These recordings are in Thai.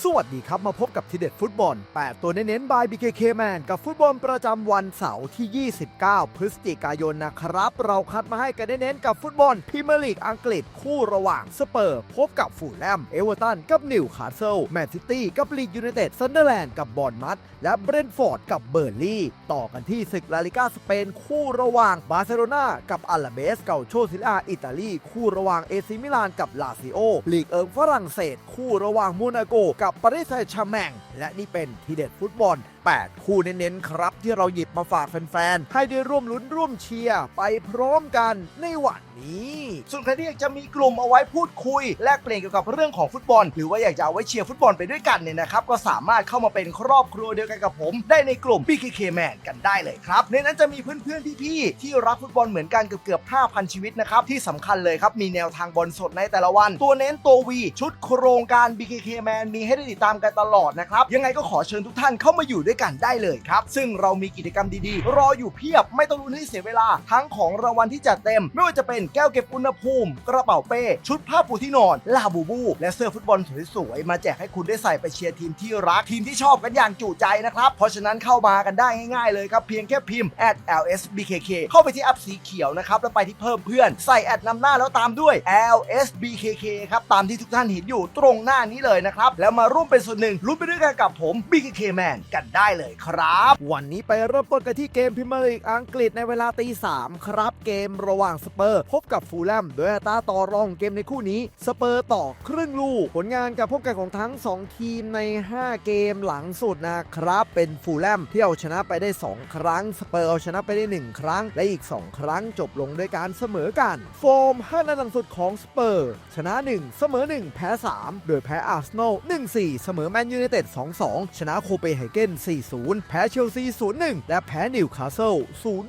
สวัสดีครับ มาพบกับทีเด็ดฟุตบอล 8 ตัวเน้นๆบาย BKK Man กับฟุตบอลประจำวันเสาร์ที่ 29 พฤศจิกายนนะครับ เราคัดมาให้กันเน้นๆกับฟุตบอลพรีเมียร์ลีกอังกฤษคู่ระหว่างสเปอร์ พบกับฟูลแลม เอเวอร์ตันกับนิวคาสเซิล แมนซิตี้กับลีดยูไนเต็ดซันเดอร์แลนด์กับบอนมัธและเบรนท์ฟอร์ดกับเบอร์ลี่ ต่อกันที่ศึกลาลิกาสเปนคู่ระหว่างบาร์เซโลนากับอัลาเบสเกาโชซิลาอิตาลี คู่ระหว่างเอซิมิลานกับลาซิโอลีกเอิงฝรั่งเศส คู่ระหว่างโมนาโกกับปารีสแซงต์แชร์แมงและนี่เป็นทีเด็ดฟุตบอล8 คู่เน้นๆครับ ที่เราหยิบมาฝากแฟนๆ ให้ได้ร่วมลุ้นร่วมเชียร์ไปพร้อมกันในวันนี้ ส่วนใครที่อยากจะมีกลุ่มเอาไว้พูดคุย แลกเปลี่ยนเกี่ยวกับเรื่องของฟุตบอล หรือว่าอยากจะเอาไว้เชียร์ฟุตบอลไปด้วยกันเนี่ยนะครับก็สามารถเข้ามาเป็นครอบครัวเดียวกันกับผม ได้ในกลุ่ม BKK Man กันได้เลยครับในนั้นจะมีเพื่อนๆพี่ๆที่รักฟุตบอลเหมือนกันเกือบเกือบ5,000 ชีวิตนะครับที่สำคัญเลยครับมีแนวทางบอลสดในแต่ละวัน ตัวเน้นตัววีชุดโครงการ BKK Man มีให้ได้ติดตามกันตลอดนะครับยังไงก็ขอเชิญทุกท่านเข้ามาอยู่ด้วยกันได้เลยครับ ซึ่งเรามีกิจกรรมดีๆ รออยู่เพียบไม่ต้องลุ้นให้เสียเวลา ทั้งของรางวัลที่จัดเต็ม ไม่ว่าจะเป็นแก้วเก็บอุณหภูมิ กระเป๋าเป้ชุดผ้าปูที่นอน ลาบูบู และเสื้อฟุตบอลสวยๆมาแจกให้คุณได้ใส่ไปเชียร์ทีมที่รักทีมที่ชอบกันอย่างจุใจนะครับเพราะฉะนั้นเข้ามากันได้ง่ายๆเลยครับเพียงแค่พิมพ์ @lsbkk เข้าไปที่แอปสีเขียวนะครับแล้วไปที่เพิ่มเพื่อนใส่แอดนำหน้าแล้วตามด้วย lsbkk ครับตามที่ทุกท่านเห็นอยู่ตรงหน้านี้เลยนะครับแล้วมาร่วมเป็นส่วนหนึ่งลุ้นไปด้วยกันกับผม BKK Man กันได้เลยครับ วันนี้ไปเริ่มต้นกันที่เกมพรีเมียร์ลีกอังกฤษในเวลาตีสามครับเกมระหว่างสเปอร์พบกับฟูลแลมโดยอัตาต่อรองเกมในคู่นี้ สเปอร์ต่อครึ่งลูก ผลงานการพบกันของทั้ง 2 ทีมใน 5 เกมหลังสุดนะครับ เป็นฟูลแลมที่เอาชนะไปได้ 2 ครั้ง สเปอร์เอาชนะไปได้ 1 ครั้ง และอีก 2 ครั้งจบลงด้วยการเสมอกัน โฟม5นัดหลังสุดของสเปอร์ชนะ 1 เสมอ 1 แพ้ 3 โดยแพ้อาร์เซนอล1-4 เสมอแมนยูไนเต็ด2-2 ชนะโคเปนเฮเกน4-0 แพ้เชลซี 0-1 และแพ้นิวคาสเซิล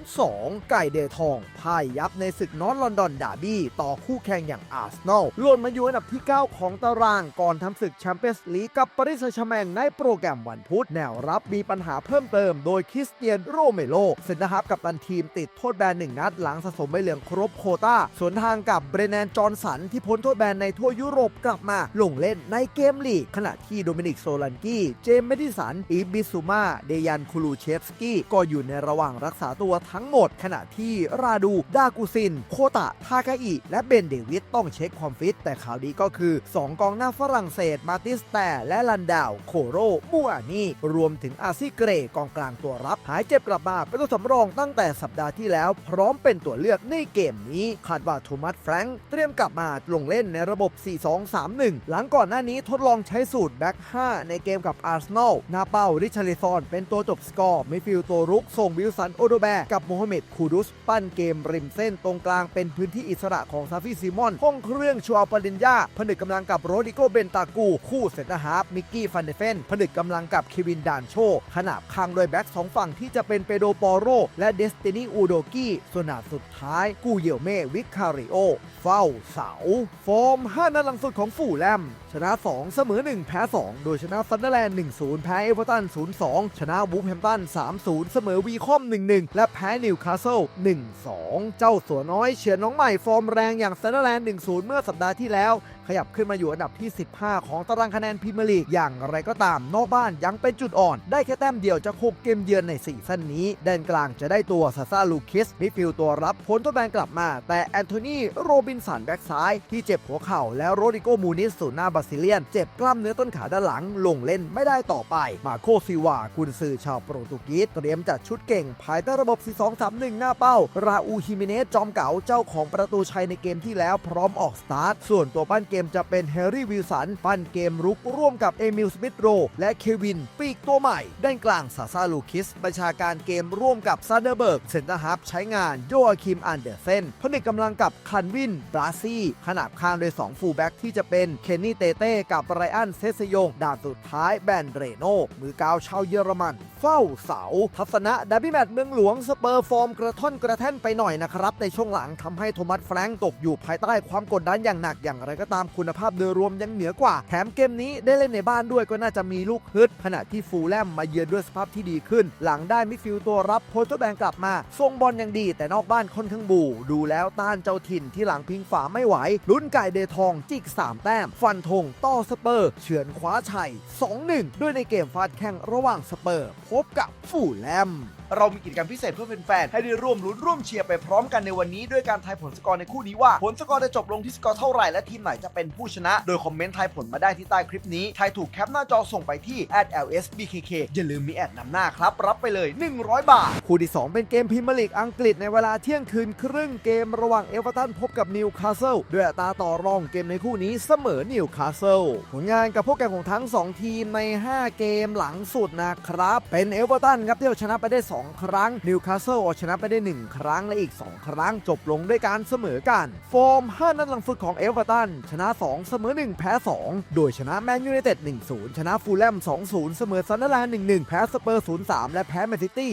0-2 ไก่เดทองพ่ายยับในศึกนอตลอนดอนดาร์บี้ ต่อคู่แข่งอย่างอาร์เซนอลล่นมาอยู่อันดับที่ 9 ของตารางก่อนทำศึกแชมเปี้ยนส์ลีกกับปารีสแซงต์แชร์แมงในโปรแกรมวันพุธ แนวรับมีปัญหาเพิ่มเติมโดยคริสเตียนโรเมโลเซนนะครับกับตันทีมติดโทษแบนหนึ่งนัดหลังสะสมใบเหลืองครบโคต้าสวนทางกับเบรแนนจอร์นสันที่พ้นโทษแบนในทั่วยุโรปกลับมาลงเล่นในเกมลีกขณะที่โดมินิกโซลันกี้เจมส์เมดิสันอีบิซูมาเดยันคูลูเชฟสกี้ก็อยู่ในระหว่างรักษาตัวทั้งหมด ขณะที่ราดู ดากูซิน โคตะ ทากาอิ และเบนเดวิดต้องเช็คความฟิต แต่ข่าวดีก็คือ 2 กองหน้าฝรั่งเศส มาติสแต่ และลันดาว โคโรมูอานีรวมถึงอาซิเกร กองกลางตัวรับ หายเจ็บกลับมาเป็นตัวสำรองตั้งแต่สัปดาห์ที่แล้ว พร้อมเป็นตัวเลือกในเกมนี้คาดว่าโทมัสแฟรงค์เตรียมกลับมาลงเล่นในระบบ 4-2-3-1 หลังก่อนหน้านี้ทดลองใช้สูตรแบ็ค5ในเกมกับอาร์เซนอลหน้าเป้าริชาริซอน เป็นตัวจบสกอร์มิฟิลตัวรุกส่งวิลสันโอโดแบร์กับโมฮัมเหม็ดคูดุส ปั้นเกมริมเส้นตรงกลางเป็นพื้นที่อิสระของซาฟิซิมอนห้องเครื่องชัวปาริญญาผนึกกำลังกับโรดิโกเบนตากูคู่เซนเตอร์ฮาร์ฟมิกกี้ฟันเดเฟนผนึกกำลังกับเควินดานโชขนาบข้างโดยแบ็กสองฝั่งที่จะเป็นเปโดปอโรและเดสตินีอูโดกี้ส่วนหนาสุดท้ายกูเยี่ยวเม่วิคคาริโอ เฝ้าเสา ฟอร์ม 5 นัดหลังสุดของฝูแลม ชนะ 2 เสมอ 1 แพ้ 2 โดยชนะซันเดอร์แลนด์ 1-0 แพ้เอเวอร์ตัน 0-2 ชนะวูฟแฮมป์ตัน 3-0 เสมอวีคอม 1-1 และแพ้นิวคาสเซิล 1-2 เจ้าสัวน้อยเฉือนน้องใหม่ฟอร์มแรงอย่างซันเดอร์แลนด์ 1-0 เมื่อสัปดาห์ที่แล้ว ขยับขึ้นมาอยู่อันดับที่ 15 ของตารางคะแนนพรีเมียร์ลีกอย่างไรก็ตามนอกบ้านยังเป็นจุดอ่อน ได้แค่แต้มเดียวจาก6เกมเยือนในซีซั่นนี้แดนกลางจะได้ตัวซาซาลูคิสมิฟิลตัวรับพ้นทดแบนกลับมา แต่แอนโทนีโรบินสันแบ็กซ้ายที่เจ็บหัวเข่า แล้วโรดิโกมูนิสศูนย์หน้าบราซิเลียน เจ็บกล้ามเนื้อต้นขาด้านหลัง ลงเล่นไม่ได้ต่อไป มาโคซิวากุนซือชาวโปรตุเกสเตรียมจัดชุดเก่ง ภายใต้ระบบ 4-2-3-1 หน้าเป้า ราอูฮิมิเนสจอมเก๋าเจ้าของประตูชัยในเกมที่แล้วพร้อมออกสตาร์ท ส่วนตัวปั้นเกมจะเป็นแฮร์รี่วิลสันปั้นเกมรุกร่วมกับเอมิลสมิธโรและเควินปีกตัวใหม่ ด้านกลางซาซาลูคิสประชาการเกมร่วมกับซาเดอร์เบิร์กเซนเตอร์ฮับใช้งานโยอาคิมอันเดอร์เซนผนึกกำลังกับคันวินบราซี่ ขนาบข้างโดย2ฟูลแบ็กที่จะเป็นเคนนี่เตเต้กับไรอันเซสยงด่านสุดท้ายแบนเรโนมือกาวชาวเยอรมัน เฝ้าเสา ทัศนะดาร์บี้แมตช์เมืองหลวงสเปอร์ฟอร์มกระท่อนกระแท่นไปหน่อยนะครับ ในช่วงหลังทำให้โทมัสแฟรงก์ตกอยู่ภายใต้ความกดดันอย่างหนักอย่างไรก็ตามคุณภาพโดยรวมยังเหนือกว่า แถมเกมนี้ได้เล่นในบ้านด้วยก็น่าจะมีลูกฮึดขณะที่ฟูลแลมมาเยือนด้วยสภาพที่ดีขึ้น หลังได้มิดฟิลด์ตัวรับโพสต์แบงกลับมาทรงบอลยังดี แต่นอกบ้านค่อนข้างบูดูแล้วต้านเจ้าถิ่นที่หลังพงฝาไม่ไหว ลุ้นไก่เดทองจิก 3 แต้ม ฟันธงต่อสเปอร์ เฉือนคว้าชัย 2-1 ด้วยในเกมฟาดแข่งระหว่างสเปอร์ พบกับฟูแลม เรามีกิจกรรมพิเศษเพื่อแฟนๆให้ได้ร่วมลุ้นร่วมเชียร์ไปพร้อมกันในวันนี้ด้วยการทายผลสกอร์ในคู่นี้ว่า ผลสกอร์จะจบลงที่สกอร์เท่าไหร่และทีมไหนจะเป็นผู้ชนะ โดยคอมเมนต์ทายผลมาได้ที่ใต้คลิปนี้ทายถูกแคปหน้าจอส่งไปที่ @lsbkk อย่าลืมมีแอดนำหน้าครับ รับไปเลย 100 บาท คู่ที่ 2 เป็นเกมพรีเมียร์ลีกอังกฤษในเวลาเที่ยงคืนครึ่งเกมระหว่างเอเวอร์ตันพบกับนิวคาสเซิลด้วยอัตราต่อรองเกมในคู่นี้เสมอนิวคาสเซิลผลงานกับพวกแข่งของทั้ง 2 ทีมใน 5 เกมหลังสุดนะครับเป็นเอเวอร์ตันครับที่เอาชนะไปได้ 2ครั้งนิวคาสเซิลเอาชนะไปได้ 1 ครั้งและอีก 2 ครั้งจบลงด้วยการเสมอกัน ฟอร์ม 5 นัดหลังสุดของเอเวอร์ตัน ชนะ 2 เสมอ 1 แพ้ 2 โดยชนะแมนยูไนเต็ด 1-0 ชนะฟูลแลม 2-0 เสมอซันเดอร์แลนด์ 1-1 แพ้สเปอร์ 0-3 และแพ้แมนซิตี้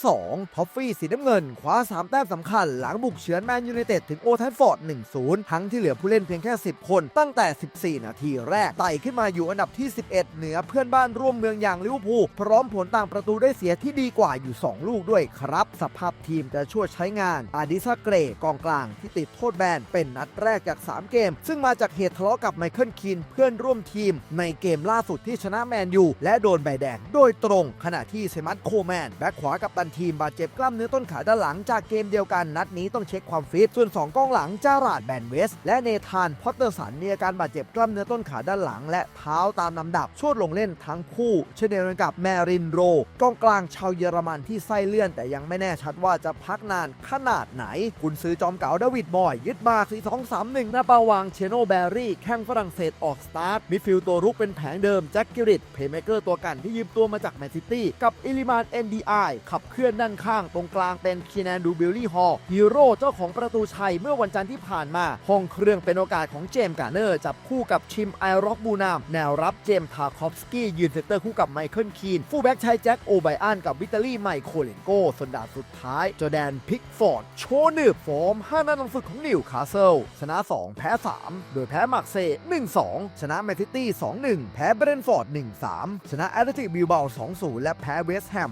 0-2 ท็อฟฟี่สีน้ำเงินคว้า 3 แต้มสำคัญ หลังบุกเฉือนแมนยูไนเต็ดถึงโอทัฟฟอร์ด 1-0 ทั้งที่เหลือผู้เล่นเพียงแค่ 10 คน ตั้งแต่ 14 นาทีแรกไต่ขึ้นมาอยู่อันดับที่ 11 เหนือเพื่อนบ้านร่วมเมืองอย่างลิเวอร์พูลพร้อมผลต่างประตูได้เสียที่ดีกว่าอยู่2 ลูกด้วยครับ สภาพทีมจะช่วยใช้งานอาดิซาเกรกองกลางที่ติดโทษแบนเป็นนัดแรกจาก 3 เกม ซึ่งมาจากเหตุทะเลาะกับไมเคิลคีนเพื่อนร่วมทีม ในเกมล่าสุดที่ชนะแมนยูและโดนใบแดงโดยตรง ขณะที่เซมัตโคแมนแบ็คขวากับตันทีมบาดเจ็บกล้ามเนื้อต้นขาด้านหลังจากเกมเดียวกันนัดนี้ต้องเช็คความฟิตส่วน 2กองหลังจาราดแบนเวส และเนธานพอตเตอร์สันมีอาการบาดเจ็บกล้ามเนื้อต้นขาด้านหลัง และเท้าตามลำดับชวดลงเล่นทั้งคู่ เช่นเดียวกันกับแมรินโรกองกลางชาวเยอรมันที่ไส้เลื่อนแต่ยังไม่แน่ชัดว่าจะพักนานขนาดไหน คุณซื้อจอมเก่าดาวิดบอย ยึดมา4 2 3 1หนึ่งหน้าเปาวางเชโนแบรี่แข้งฝรั่งเศสออกสตาร์ทมิดฟิลด์ตัวรุกเป็นแผงเดิมแจ็คกิริตเพย์เมเกอร์ตัวกันที่ยืมตัวมาจากแมนซิตี้กับอิลิมาน NDI ขับเคลื่อนด้านข้างตรงกลางเป็นคีแนนดูบิลลี่ฮอลฮีโร่เจ้าของประตูชัยเมื่อวันจันทร์ที่ผ่านมา ห้องเครื่องเป็นโอกาสของเจมส์กาเนอร์ จับคู่กับชิมไอร็อกบูนาม แนวรับเจมส์ทาคอฟสกี้ยืนเซนเตอร์คู่กับไมเคิลคีน ฟูลแบ็กชายแจ็คโอไบอันกับวิตาลีไมโคเลนโกส่วนดาบสุดท้ายจอแดนพิกฟอร์ด โชว์หนืบฟอร์ม 5 นัดหลังสุดของนิวคาสเซิลชนะ 2 แพ้ 3 โดยแพ้มักเซ่1-2 ชนะแมนซิตี้ 2-1 แพ้เบรนฟอร์ด 1-3 ชนะแอตเลติกบิลเบา2-0 และแพ้เวสต์แฮม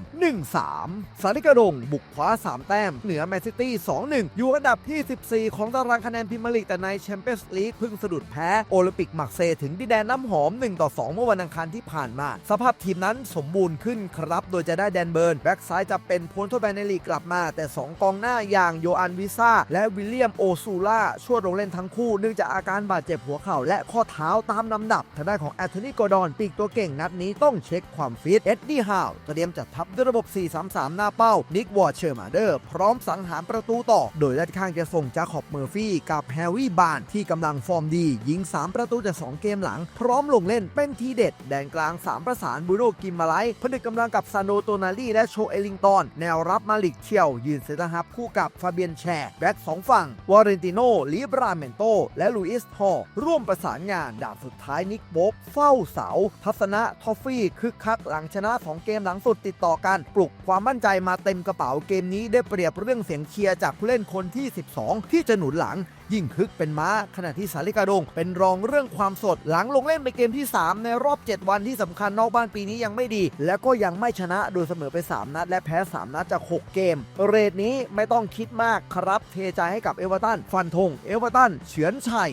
1-3สาริกาดงบุกคว้า 3 แต้ม เหนือแมนซิตี้ 2-1 อยู่อันดับที่ 14 ของตารางคะแนนพรีเมียร์ลีกแต่ในแชมเปี้ยนส์ลีกเพิ่งสะดุดแพ้โอลิมปิกมักเซย์ถึงดินแดนน้ำหอม1-2เมื่อวันอังคารที่ผ่านมา สภาพทีมนั้นสมบูรณ์ขึ้นครับ โดยจะได้แดนเบิร์นแบ็กซ้ายจะเป็นพ้นโทษแบนในลีกกลับมา แต่ 2 กองหน้าอย่างโยอันวิซ่าและวิลเลียมโอซูล่าช่วยลงเล่นทั้งคู่ เนื่องจากอาการบาดเจ็บหัวเข่าและข้อเท้าตามลำดับทางด้านของแอนโทนีโกดอนปีกตัวเก่งนัดนี้ต้องเช็คความฟิตเอ็ดดี้ฮาวเตรียมจัดทัพด้วยระบบ 4-3-3 หน้าเป้า นิกวอร์เชอร์มาเดอร์ พร้อมสังหารประตูต่อ โดยด้านข้างจะส่งจาขอบเมอร์ฟี่กับแฮร์รี่บานที่กำลังฟอร์มดี ยิง 3 ประตูจาก 2 เกมหลัง พร้อมลงเล่นเป็นทีเด็ด แดนกลาง 3 ประสานบูโนกิมมาไลผนึกกำลังกับซานโดโตนาลีและโชเอลิงตันแนวรับมาลิกเทียวยืนเซตฮับคู่กับฟาเบียนแชร์แบ็กสองฝั่งวอร์เรนติโนลิบราเมนโต และลูอิสฮอร่วมประสานงานด่าบสุดท้ายนิกโบ๊บเฝ้าเสา ทัศนะทอฟฟี่คึกคักหลังชนะ 2 เกมหลังสุดติดต่อกัน ปลุกความมั่นใจมาเต็มกระเป๋าเกมนี้ได้เปรียบเรื่องเสียงเชียร์จากผู้เล่นคนที่ 12 ที่จะหนุนหลัง ยิ่งคึกเป็นม้า ขณะที่สาริกาดง เป็นรองเรื่องความสด หลังลงเล่นไปเกมที่ 3 ในรอบ 7 วันที่สำคัญนอกบ้านปีนี้ยังไม่ดี และก็ยังไม่ชนะโดยเสมอไป 3 นัด และแพ้ 3 นัดจาก 6 เกม เรทนี้ไม่ต้องคิดมากครับเทใจให้กับเอเวอร์ตันฟันธงเอเวอร์ตันเฉือนชัย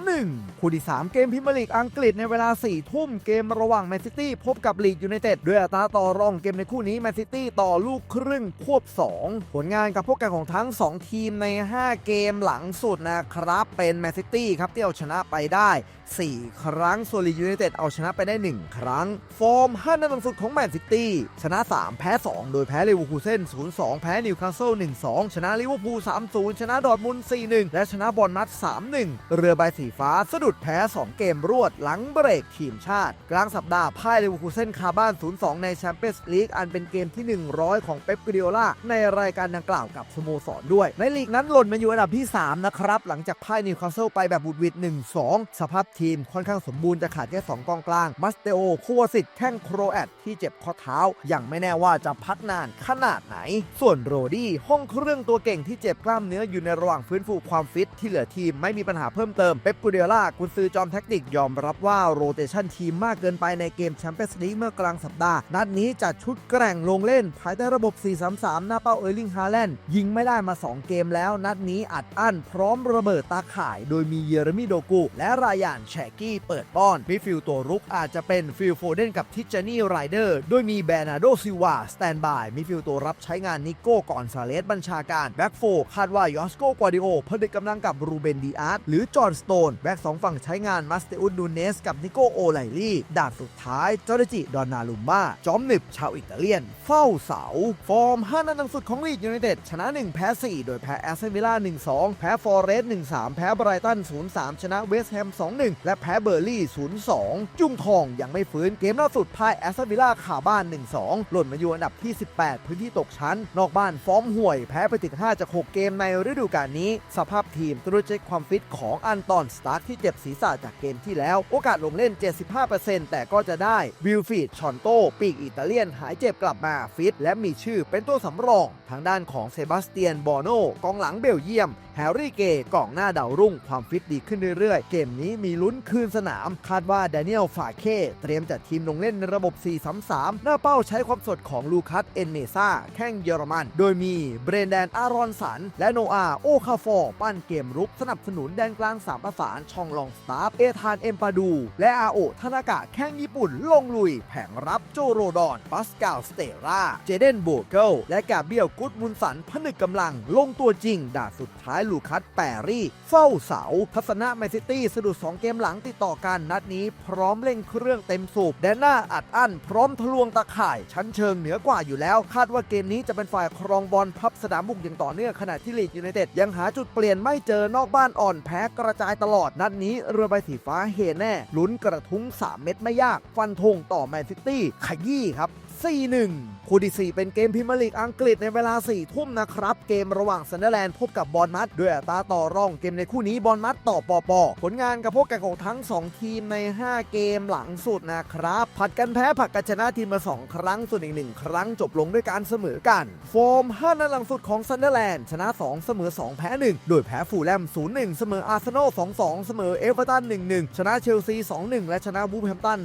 2-1 คู่ที่ 3 เกมพรีเมียร์ลีกอังกฤษในเวลา 4 ทุ่มเกมระหว่างแมนซิตี้พบกับลีดยูไนเต็ดด้วยอัตราต่อรองเกมในคู่นี้แมนซิตี้ต่อลูกครึ่งควบ 2 ผลงานกับพวกกันของทั้ง 2 ทีมใน 5 เกมหลังสุดนะครับ เป็นแมนซิตี้ครับที่เอาชนะไปได้ 4 ครั้ง ส่วนลียูไนเต็ดเอาชนะไปได้ 1 ครั้ง ฟอร์ม5นัดหลังสุดของแมนซิตี้ชนะ 3 แพ้ 2 โดยแพ้เลเวอร์พูลเซน0-2 แพ้นิวคาสเซิล1-2 ชนะลิเวอร์พูล3-0 ชนะดอร์ทมุน4-1 และชนะบอลนัด3-1 เรือใบสีฟ้าสะดุดแพ้ 2 เกมรวดหลังเบรกทีมชาติ กลางสัปดาห์พ่ายเลเวอร์พูลเซนคาบ้าน 0-2 ในแชมเปี้ยนส์ลีกอันเป็นเกมที่ 100 ของเป๊ปกริโอล่าในรายการดังกล่าวกับสโมสรด้วย ในลีกนั้นหล่นมาอยู่อันดับที่ 3 นะครับ หลังจากพ่ายนิวคาสเซิลไปแบบบุดวิด1-2 สภาพทีมค่อนข้างสมบูรณ์จะขาดแค่2กองกลางมัสเตโอคูวาสิตแข้งโครแอตที่เจ็บข้อเท้า ยังไม่แน่ว่าจะพักนานขนาดไหน ส่วนโรดี้ห้องเครื่องตัวเก่งที่เจ็บกล้ามเนื้ออยู่ในระหว่างฟื้นฟูความฟิตที่เหลือทีมไม่มีปัญหาเพิ่มเติมเป๊ปกูเดียล่ากุนซือจอมแท็กติกยอมรับว่าโรเตชันทีมมากเกินไปในเกมแชมเปี้ยนส์ลีกเมื่อกลางสัปดาห์ นัดนี้จัดชุดแกร่งลงเล่น ภายใต้ระบบ 4-3-3 หน้าเป้าเออร์ลิงฮาแลนด์ยิงไม่ได้มา 2 เกมแล้ว นัดนี้อัดอั้นพร้อมระเบิดตาข่าย โดยมีเยเรมิโดกู และรายานแชกี้เปิดป้อนมิดฟิลด์ตัวรุกอาจจะเป็นฟิลโฟเดนกับทิจานี่ไรเดอร์โดยมีแบรนาโดซิวาสแตนบายมิดฟิลด์ตัวรับใช้งานนิโก้ก่อนซาเลสบัญชาการแบ็กโฟคาดว่ายอสโกกวาดิโอผนึกกำลังกับรูเบนดีอาร์ตหรือจอห์นสโตนแบ็กสองฝั่งใช้งานมัสเตอุดดูเนสกับนิโกโอไลลี่ด่านสุดท้ายจอร์จิดอนนาลุมบ้าจอมหนึบชาวอิตาเลียน เฝ้าเสา ฟอร์ม 5 นัดหลังสุดของลีดยูไนเต็ดชนะ 1 แพ้ 4 โดยแพ้แอสเซนวิลล่า1-2 แพ้ฟอร์เรสต์1-3 แพ้ไบรตัน0-3 ชนะเวสต์แฮม 2-1และแพ้เบอร์ลี่ 0-2 จุ้งทองยังไม่ฟื้นเกมล่าสุดพ่ายแอสเซนวิลล่าขาบ้าน 1-2 หล่นมาอยู่อันดับที่ 18 พื้นที่ตกชั้น นอกบ้านฟอร์มห่วย แพ้ไปถึง 5 จาก 6 เกมในฤดูกาลนี้ สภาพทีมตรวจเช็คความฟิตของอันตอนสตาร์ทที่เจ็บศีรษะจากเกมที่แล้ว โอกาสลงเล่น 75%แต่ก็จะได้วิลฟีดชอนโตปีกอิตาเลียนหายเจ็บกลับมาฟิต และมีชื่อเป็นตัวสำรอง ทางด้านของเซบาสเตียนบอโนกองหลังเบลเยียมแฮร์รี่เกย์กองหน้าดาวรุ่งความฟิตดีขึ้นเรื่อยๆ เกมนี้มีลุ้นคืนสนาม คาดว่าแดเนียลฟาเคเตรียมจัดทีมลงเล่นในระบบ 4-3-3 หน้าเป้าใช้ความสดของลูคัสเอนเนซ่าแข้งเยอรมัน โดยมีเบรนแดนอารอนสัน และโนอาโอคาฟอร์ปั้นเกมรุกสนับสนุนแดนกลางสามประสานช่องลองสตาร์เอธานเอมปาดู และอาโอทานากะแข้งญี่ปุ่นลงลุย แผงรับโจโรดอนปัสกาลสเตราเจเดนโบเกิลและกาเบียลกุดมุนสันผนึกกำลัง ลงตัวจริงด่าสุดท้ายลูคัสแปรี่ เฝ้าเสาทัศนะแมนซิตี้สะดุด2เกมมหลังติดต่อกันนัดนี้พร้อมเร่งเครื่องเต็มสูบแดนหน้าอัดอั้นพร้อมทะลวงตะข่าย ชั้นเชิงเหนือกว่าอยู่แล้ว คาดว่าเกมนี้จะเป็นฝ่ายครองบอลพับสนามบุกอย่างต่อเนื่องขณะที่ลีดยูไนเต็ดยังหาจุดเปลี่ยนไม่เจอนอกบ้านอ่อนแพ้กระจายตลอดนัดนี้เรือใบสีฟ้าเฮแน่ลุ้นกระทุ้ง 3 เม็ดไม่ยาก ฟันธงต่อแมนซิตี้ขยี้ครับ 4-1 คู่ที่ 4 เป็นเกมพรีเมียร์ลีกอังกฤษในเวลา 4 ทุ่มนะครับ เกมระหว่างซันเดอร์แลนด์พบกับบอลมัดด้วยอัตราต่อรองเกมในคู่นี้บอลมัดต่อปอปอผลงานกับพวกกันของทั้ง 2 ทีมใน 5 เกมหลังสุดนะครับ ผัดกันแพ้ผัดกันชนะทีมมา 2 ครั้งส่วนอีก 1 ครั้งจบลงด้วยการเสมอกันฟอร์ม5 นัดหลังสุดของซันเดอร์แลนด์ชนะ 2 เสมอ 2 แพ้ 1 โดยแพ้ฟูลแลม 0-1 เสมออาร์เซนอล 2-2 เสมอเอเวอร์ตัน 1-1 ชนะเชลซี 2-1 และชนะบูแฮมตัน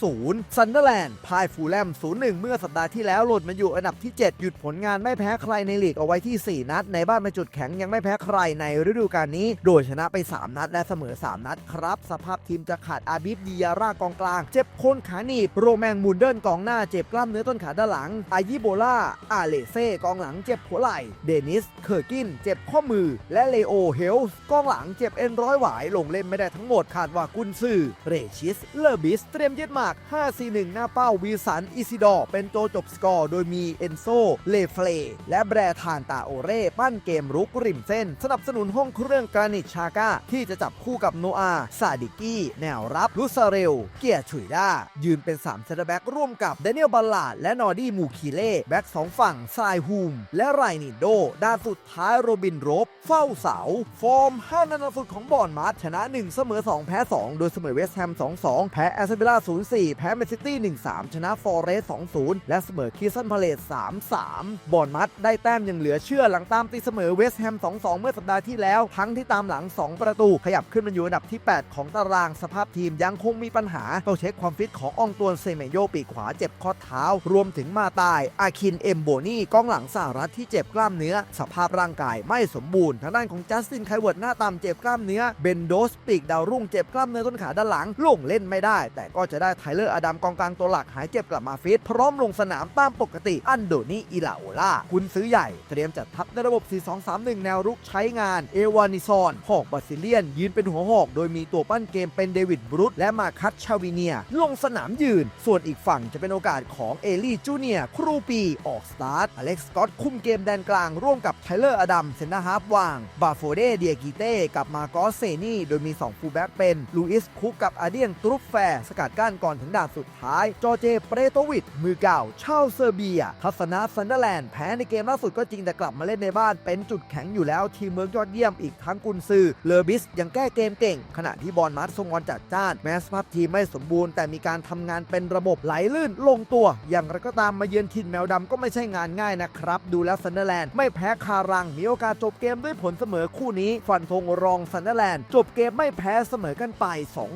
2-0 ซันเดอร์แลนด์พ่ายฟูลแลม 0-1เมื่อสัปดาห์ที่แล้วหล่นมาอยู่อันดับที่ 7 หยุดผลงานไม่แพ้ใครในลีกเอาไว้ที่ 4 นัด ในบ้านเป็นจุดแข็งยังไม่แพ้ใครในฤดูกาลนี้ โดยชนะไป 3 นัดและเสมอ 3 นัดครับ สภาพทีมจะขาดอาบิฟดิยาร่ากองกลาง เจ็บโคนขาหนีบโรแมงมูนเดิลกองหน้าเจ็บกล้ามเนื้อต้นขาด้านหลัง อายิโบล่าอาเลเซ่กองหลังเจ็บหัวไหล่เดนิสเคอร์กิน เจ็บข้อมือ และเลโอเฮลส์กองหลังเจ็บเอ็นร้อยหวายลงเล่นไม่ได้ทั้งหมดขาดว่ากุนซือเรชิสเลอร์บิสเตรียมยึดหมาก5-4-1 หน้าเป้าวิสันอิซิดอร์เป็นตัวจบสกอร์ โดยมีเอนโซ เลเฟลและแบรธานตาโอเร่ปั้นเกมรุกริมเส้น สนับสนุนห้องเครื่องกรานิตชาก้า ที่จะจับคู่กับโนอาซาดิกี้ แนวรับลุซาเรล เกียร์ฉุยด้า ยืนเป็น3เซนเตอร์แบ็กร่วมกับเดนิเอลบัลลาดและนอร์ดี้มูคีเล่แบ็กสองฝั่งซายฮูม และไรนิโดด้านสุดท้ายโรบินโรบ เฝ้าเสา ฟอร์ม5นัดล่าสุดของบอลมาร์ชนะ 1 เสมอ 2 แพ้ 2 โดยเสมอเวสต์แฮม 2-2 แพ้แอสตันวิลล่า0-4 แพ้แมนซิตี้ 1-3 ชนะฟอร์เรส0 และเสมอคิสซันพาเลส3-3 บอลมัดได้แต้มยังเหลือเชื่อหลังตามตีเสมอเวสต์แฮม 2-2 เมื่อสัปดาห์ที่แล้ว ทั้งที่ตามหลัง 2 ประตูขยับขึ้นมาอยู่อันดับที่ 8 ของตารางสภาพทีมยังคงมีปัญหา ต้องเช็คความฟิตของอองตวนเซเมโยปีกขวาเจ็บข้อเท้า รวมถึงมาตาย อาคินเอมโบนี่กองหลังสหรัฐที่เจ็บกล้ามเนื้อ สภาพร่างกายไม่สมบูรณ์ทางด้านของจัสตินไคเวิร์ดหน้าตามเจ็บกล้ามเนื้อเบนโดสปีกดาวรุ่งเจ็บกล้ามเนื้อต้นขาด้านหลังลงเล่นไม่ได้ แต่ก็จะได้ไทเลอร์อดัมกองกลางตัวหลักหายเจ็บกลับมาฟิตพร้อมลงสนามตามปกติอันโดนี่อิลาโอล่าคุณซื้อใหญ่เตรียมจัดทัพในระบบ 4-2-3-1 แนวรุกใช้งานเอวานิซอนหอกบาซิเลียน ยืนเป็นหัวหอก โดยมีตัวปั้นเกมเป็นเดวิดบรูซและมาคัตชาวิเนีย ลงสนามยืน ส่วนอีกฝั่งจะเป็นโอกาสของเอลี่จูเนียร์ครูปี ออกสตาร์ทอเล็กซ์สกอตคุมเกมแดนกลาง ร่วมกับไทเลอร์อดัมเซนนาฮาร์ฟวางบาโฟเดเดียกิเต้กับมาโกสเซนี่โดยมี2ฟูลแบ็กเป็นลูอิสคุกกับอาเดียนตรุฟแฟร์สกัดกั้นก่อนถึงด่านสุดท้ายจอเจเปรโตวิดมืออเก่าชาวเซอร์เบีย ทัศนะซันเดอร์แลนด์แพ้ในเกมล่าสุดก็จริงแต่กลับมาเล่นในบ้านเป็นจุดแข็งอยู่แล้วทีมเมืองยอดเยี่ยมอีกทั้งกุนซือเลอบิสยังแก้เกมเก่ง ขณะที่บอลมัดทรงอลจัดจ้าน แม้สภาพทีมไม่สมบูรณ์แต่มีการทำงานเป็นระบบไหลลื่นลงตัว อย่างไรก็ตามมาเยือนถิ่นแมวดำก็ไม่ใช่งานง่ายนะครับ ดูแล้วซันเดอร์แลนด์ไม่แพ้คารัง มีโอกาสจบเกมด้วยผลเสมอคู่นี้ ฟันธงรองซันเดอร์แลนด์จบเกมไม่แพ้เสมอกันไป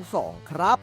2-2 ครับ